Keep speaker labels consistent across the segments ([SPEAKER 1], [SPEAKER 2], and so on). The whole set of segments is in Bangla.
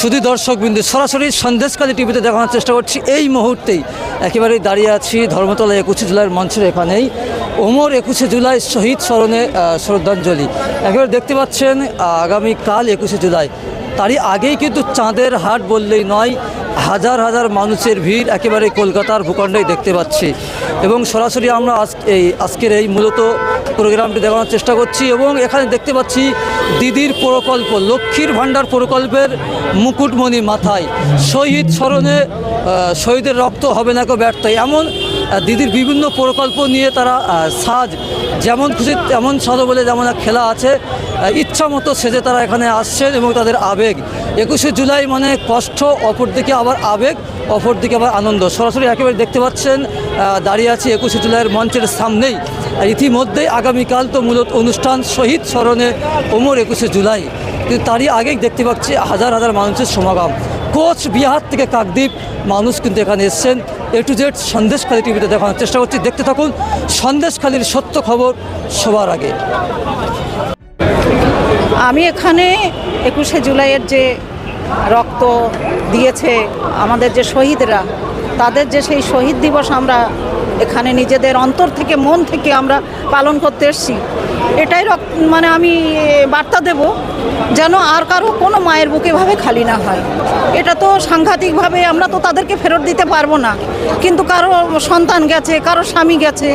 [SPEAKER 1] শুধু দর্শক বিন্দু সরাসরি সন্দেশকালী টিভিতে দেখানোর চেষ্টা করছি। এই মুহূর্তেই একেবারেই দাঁড়িয়ে আছি ধর্মতলা একুশে জুলাইয়ের মঞ্চের এখানেই। ওমর একুশে জুলাই শহীদ স্মরণে শ্রদ্ধাঞ্জলি। একেবারে দেখতে পাচ্ছেন আগামী আগামীকাল একুশে জুলাই। তারই আগেই কিন্তু চাঁদের হাট বললেই নয় হাজার হাজার মানুষের ভিড় একেবারে কলকাতার ভূখণ্ডেই দেখতে পাচ্ছি। এবং সরাসরি আমরা আজ এই আজকের এই মূলত প্রোগ্রামটি দেখানোর চেষ্টা করছি এবং এখানে দেখতে পাচ্ছি দিদির প্রকল্প, লক্ষ্মীর ভাণ্ডার প্রকল্পের মুকুটমণি মাথায়। শহীদ স্মরণে শহীদের রক্ত হবে না কেউ ব্যর্থ, এমন দিদির বিভিন্ন প্রকল্প নিয়ে তারা সাজ যেমন খুশি তেমন সাজো বলে যেমন খেলা আছে ইচ্ছা মতো সেজে তারা এখানে আসছেন এবং তাদের আবেগ। একুশে জুলাই মানে কষ্ট, অপরদিকে আবার আবেগ, অপরদিকে আবার আনন্দ। সরাসরি একেবারে দেখতে পাচ্ছেন দাঁড়িয়ে আছি একুশে জুলাইয়ের মঞ্চের সামনেই। ইতিমধ্যেই আগামীকাল তো মূলত অনুষ্ঠান শহীদ স্মরণে ওমর একুশে জুলাই। কিন্তু তারই আগেই দেখতে পাচ্ছি হাজার হাজার মানুষের সমাগম। কোচ বিহার থেকে কাকদ্বীপ, মানুষ কিন্তু এখানে এসছেন। এ টু জেড সন্দেশখালী টিভিতে দেখানোর চেষ্টা করছি। দেখতে থাকুন সন্দেশখালীর সত্য খবর সবার আগে।
[SPEAKER 2] আমি এখানে একুশে জুলাইয়ের যে রক্ত দিয়েছে আমাদের যে শহীদরা, তাদের যে সেই শহীদ দিবস আমরা এখানে নিজেদের অন্তর থেকে, মন থেকে আমরা পালন করতে এসেছি। এটাই মানে আমি বার্তা দেব যেন আর কারও কোনো মায়ের বুকে ভাবে খালি না হয়। এটা তো সাংঘাতিকভাবে আমরা তো তাদেরকে ফেরত দিতে পারব না। কিন্তু কারও সন্তান গেছে কারও স্বামী গেছে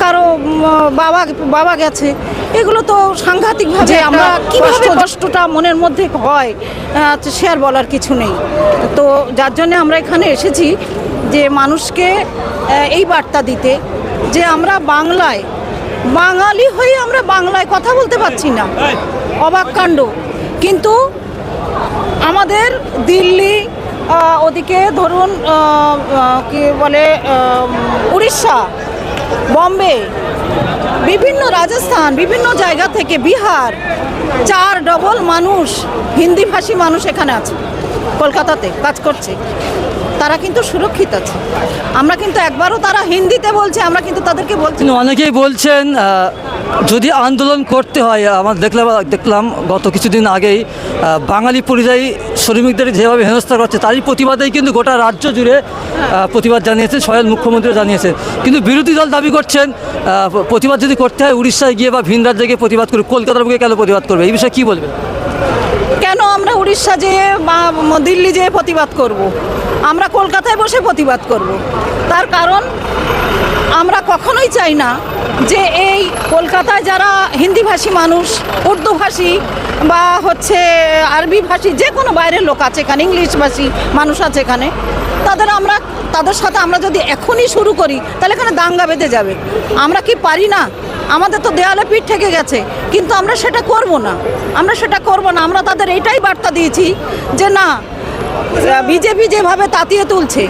[SPEAKER 2] কারও বাবা বাবা গেছে এগুলো তো সাংঘাতিকভাবে আমরা কীভাবে কষ্টটা মনের মধ্যে হয় আহ, সে আর বলার কিছু নেই। তো যার জন্যে আমরা এখানে এসেছি যে মানুষকে এই বার্তা দিতে যে আমরা বাংলায় বাঙালি হয়ে আমরা বাংলায় কথা বলতে পারছি না। অবাক কাণ্ড। কিন্তু আমাদের দিল্লি ওদিকে ধরুন কি বলে উড়িষ্যা বম্বে বিভিন্ন রাজস্থান বিভিন্ন জায়গা থেকে বিহার চার ডবল মানুষ হিন্দিভাষী মানুষ এখানে আছে কলকাতাতে কাজ করছে। তারা কিন্তু সুরক্ষিত আছে। আমরা কিন্তু একবারও তারা হিন্দিতে বলছে আমরা কিন্তু তাদেরকে বলছি
[SPEAKER 1] অনেকেই বলছেন যদি আন্দোলন করতে হয় আমার দেখলাম দেখলাম গত কিছুদিন আগেই বাঙালি পরিযায়ী শ্রমিকদের যেভাবে হেনস্থা করছে তারই প্রতিবাদেই কিন্তু গোটা রাজ্য জুড়ে প্রতিবাদ জানিয়েছেন স্বয়ং মুখ্যমন্ত্রী জানিয়েছেন কিন্তু বিরোধী দল দাবি করছেন প্রতিবাদ যদি করতে হয় উড়িষ্যায় গিয়ে বা ভিন রাজ্যে গিয়ে প্রতিবাদ করবে কলকাতার বুকে কেন প্রতিবাদ করবে? এই বিষয়ে কী বলবেন?
[SPEAKER 2] কেন আমরা উড়িষ্যা যেয়ে বা দিল্লি যেয়ে প্রতিবাদ করব। আমরা কলকাতায় বসে প্রতিবাদ করব। তার কারণ, আমরা কখনোই চাই না যে এই কলকাতায় যারা হিন্দিভাষী মানুষ, উর্দুভাষী বা হচ্ছে আরবি ভাষী যে কোনো বাইরের লোক আছে এখানে, ইংলিশভাষী মানুষ আছে এখানে, তাদের আমরা, তাদের সাথে আমরা যদি এখনই শুরু করি, তাহলে এখানে দাঙ্গা বেঁধে যাবে। আমরা কি পারি না? আমাদের তো দেয়ালে পিঠ থেকে গেছে, কিন্তু আমরা সেটা করব না। আমরা সেটা করব না। আমরা তাদের এটাই বার্তা দিয়েছি যে না বিজেপি যেভাবে তাতিয়ে তুলছে,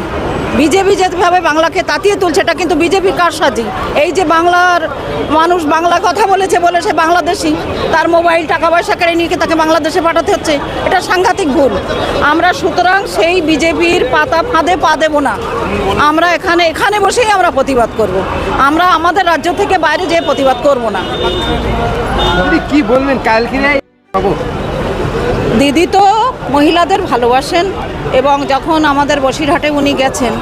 [SPEAKER 2] বিজেপি যেভাবে বাংলাকে তাতিয়ে তুলছে, এটা কিন্তু বিজেপির কারসাজি এই যে বাংলার মানুষ বাংলা কথা বলেছে বলে সে বাংলাদেশি, তার মোবাইল, টাকা পয়সা কেড়ে নিয়ে তাকে বাংলাদেশে পাঠাতে হচ্ছে? এটা সাংঘাতিক ভুল। আমরা সুতরাং সেই বিজেপির পাতা ফাঁদে পা দেবো না। আমরা এখানে এখানে বসেই আমরা প্রতিবাদ করব। আমরা আমাদের রাজ্য থেকে বাইরে যেয়ে প্রতিবাদ করব না।
[SPEAKER 3] কি বলবেন কালকে
[SPEAKER 2] দিদি তো মহিলাদের ভালোবাসেন এবং যখন আমাদের বসিরহাটে উনি গেছেন,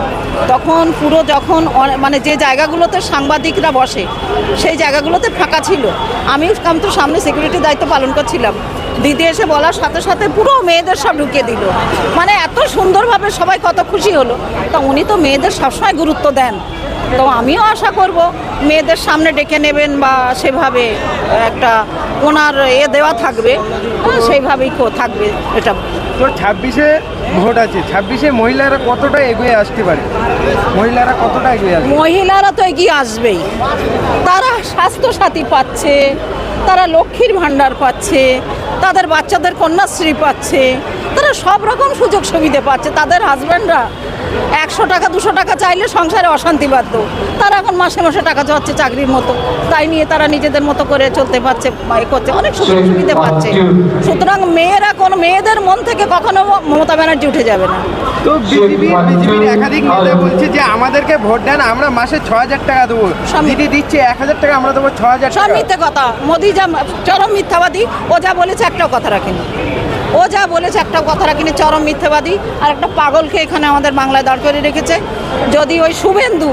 [SPEAKER 2] তখন পুরো যখন মানে যে জায়গাগুলোতে সাংবাদিকরা বসে, সেই জায়গাগুলোতে ফাঁকা ছিল। আমি তো সামনে সিকিউরিটি দায়িত্ব পালন করছিলাম। দিদি এসে বলার সাথে সাথে পুরো মেয়েদের সব ঢুকিয়ে দিল। মানে এত সুন্দরভাবে সবাই কত খুশি হলো। তা উনি তো মেয়েদের সবসময় গুরুত্ব দেন। তো আমিও আশা করব মেয়েদের সামনে ডেকে নেবেন বা সেভাবে একটা ওনার এ দেওয়া থাকবে সেইভাবেই থাকবে এটা।
[SPEAKER 3] তো ছাব্বিশে ভোট আছে ছাব্বিশে মহিলারা কতটা এগিয়ে আসতে পারে? মহিলারা কতটা এগিয়ে আসবে?
[SPEAKER 2] মহিলারা তো এগিয়ে আসবেই। তারা স্বাস্থ্যসাথী পাচ্ছে তারা লক্ষ্মীর ভাণ্ডার পাচ্ছে তাদের বাচ্চাদের কন্যাশ্রী পাচ্ছে তারা সব রকম সুযোগ সুবিধে পাচ্ছে তাদের হাজব্যান্ডরা একশো টাকা দুশো টাকা চাইলে সংসারে অশান্তি বাধ্য। তারা এখন মাসে মাসে টাকা চাচ্ছে চাকরির মতো। তাই নিয়ে তারা নিজেদের মতো করে চলতে পারছে করছে। অনেক সুযোগ সুবিধে পাচ্ছে। সুতরাং মেয়েরা কোনো মেয়েদের মন থেকে কখনো মমতা ব্যানার্জি উঠে যাবে না।
[SPEAKER 3] তো বিজেপির একাধিক নেতা বলছে যে আমাদেরকে ভোট দেন আমরা মাসে ছ হাজার টাকা দেবো।
[SPEAKER 2] সব-
[SPEAKER 3] দিদি দিচ্ছে এক হাজার টাকা আমরা দেবো ছ হাজার
[SPEAKER 2] সব মিথ্যে কথা। মোদি যা চরম মিথ্যাবাদী ও যা বলেছে একটাও কথা রাখেনি। ও যা বলেছে, একটা কথা রাখিনি চরম মিথ্যাবাদী, আর একটা পাগলকে এখানে আমাদের বাংলায় দাঁড় করে রেখেছে। যদি ওই শুভেন্দু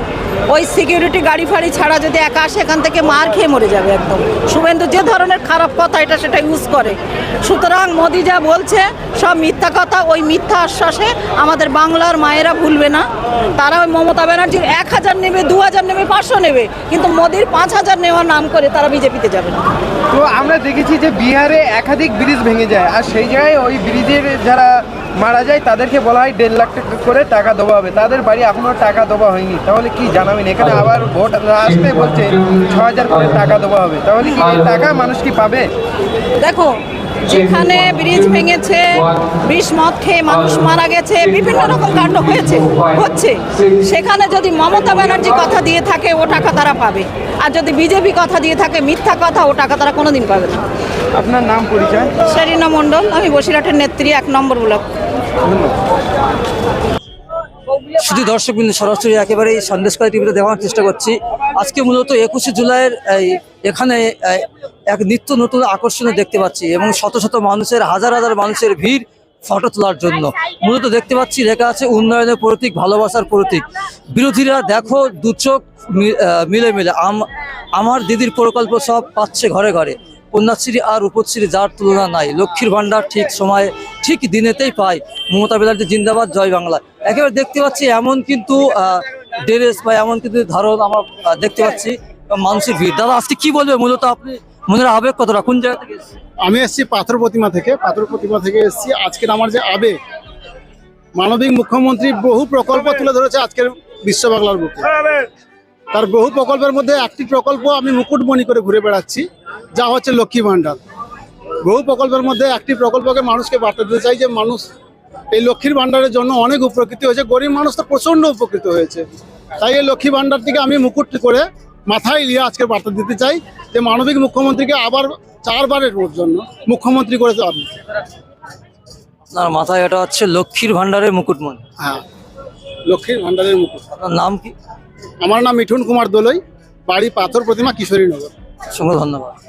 [SPEAKER 2] ওই সিকিউরিটি গাড়ি ফাড়ি ছাড়া যদি একা আসে, এখান থেকে মার খেয়ে মরে যাবে একদম। শুভেন্দু যে ধরনের খারাপ কথা এটা সেটা ইউজ করে। সুতরাং মোদি যা বলছে, সব মিথ্যা কথা, ওই মিথ্যা আশ্বাসে আমাদের বাংলার মায়েরা ভুলবে না। তারা ওই মমতা ব্যানার্জির এক হাজার নেবে, দু হাজার নেবে, পাঁচশো নেবে, কিন্তু মোদির পাঁচ হাজার নেওয়ার নাম করে তারা বিজেপিতে যাবে না।
[SPEAKER 3] তো আমরা দেখেছি যে বিহারে একাধিক ব্রিজ ভেঙে যায়, আর সেই জায়গায় ওই ব্রিজের যারা মারা যায় তাদেরকে বলা হয় দেড় লাখ টাকা করে টাকা দেওয়া হবে। তাদের বাড়ি এখনও টাকা দেওয়া হয়নি। তাহলে কি জানাবেন? এখানে আবার ভোট আসতে বলছে ছ হাজার করে টাকা দেওয়া হবে। তাহলে কি টাকা মানুষ কি পাবে?
[SPEAKER 2] দেখো যেখানে ব্রিজ ভেঙেছে বিষ মদ খেয়ে মানুষ মারা গেছে বিভিন্ন রকম কাণ্ড হয়েছে হচ্ছে। সেখানে যদি মমতা ব্যানার্জি কথা দিয়ে থাকে ও টাকা তারা পাবে। আর যদি বিজেপি কথা দিয়ে থাকে মিথ্যা কথা ও টাকা তারা কোনোদিন পাবে না।
[SPEAKER 3] আপনার নাম পরিচয়?
[SPEAKER 2] সেরিনা মণ্ডল আমি বসিরহাটের নেত্রী এক নম্বর ব্লক।
[SPEAKER 1] শুধু দর্শক বিন্দু সরাসরি একেবারে এই সন্দেশকারী টিভিতে দেখানোর চেষ্টা করছি। আজকে মূলত একুশে জুলাইয়ের এই এখানে এক নিত্য নতুন আকর্ষণীয় দেখতে পাচ্ছি এবং শত শত মানুষের হাজার হাজার মানুষের ভিড় ফটো তোলার জন্য। মূলত দেখতে পাচ্ছি লেখা আছে, উন্নয়নের প্রতীক, ভালোবাসার প্রতীক। বিরোধীরা দেখো, দু চোখ মি- মিলে মিলে আম- আমার দিদির প্রকল্প সব পাচ্ছে ঘরে ঘরে। কন্যাশ্রী আর রূপশ্রী যার তুলনা নাই। লক্ষ্মীর ভাণ্ডার ঠিক সময়ে, ঠিক দিনেতেই পায় মমতা ব্যানার্জি জিন্দাবাদ, জয় বাংলা। একেবারে দেখতে পাচ্ছি এমন কিন্তু ড্রেস বা এমন কিন্তু ধারণ আমরা দেখতে পাচ্ছি। মানুষের ভিড়। দাদা, আজকে কি বলবে? মূলত আপনি মনের, আবেগ কতটা? কোন জায়গা থেকে
[SPEAKER 4] আমি এসেছি পাথর প্রতিমা থেকে, পাথর প্রতিমা থেকে এসেছি। আজকের আমার যে আবেগ, মানবিক মুখ্যমন্ত্রী বহু প্রকল্প তুলে ধরেছে আজকের বিশ্ব বাংলার বুকে। তার বহু প্রকল্পের মধ্যে একটি প্রকল্প আমি মুকুটমণি করে ঘুরে বেড়াচ্ছি, যা হচ্ছে লক্ষ্মী ভাণ্ডার। বহু প্রকল্পের মধ্যে একটি প্রকল্পকে মানুষকে বার্তা দিতে চাই যে মানুষ এই লক্ষ্মীর ভাণ্ডারের জন্য অনেক উপকৃত হয়েছে। গরিব মানুষ তো প্রচণ্ড উপকৃত হয়েছে। তাই এই লক্ষ্মী ভাণ্ডার থেকে আমি মুকুট করে মাথায় নিয়ে আজকে বার্তা দিতে চাই যে মানবিক মুখ্যমন্ত্রীকে আবার চারবারের জন্য মুখ্যমন্ত্রী করেছে আপনি।
[SPEAKER 1] আপনার মাথায় এটা হচ্ছে লক্ষ্মীর ভাণ্ডারের মুকুটমণি।
[SPEAKER 4] হ্যাঁ লক্ষ্মীর ভাণ্ডারের মুকুট।
[SPEAKER 1] আপনার নাম কি?
[SPEAKER 4] আমার নাম মিঠুন কুমার দোলই বাড়ি পাথর প্রতিমা কিশোরীনগর।
[SPEAKER 1] অসংখ্য ধন্যবাদ।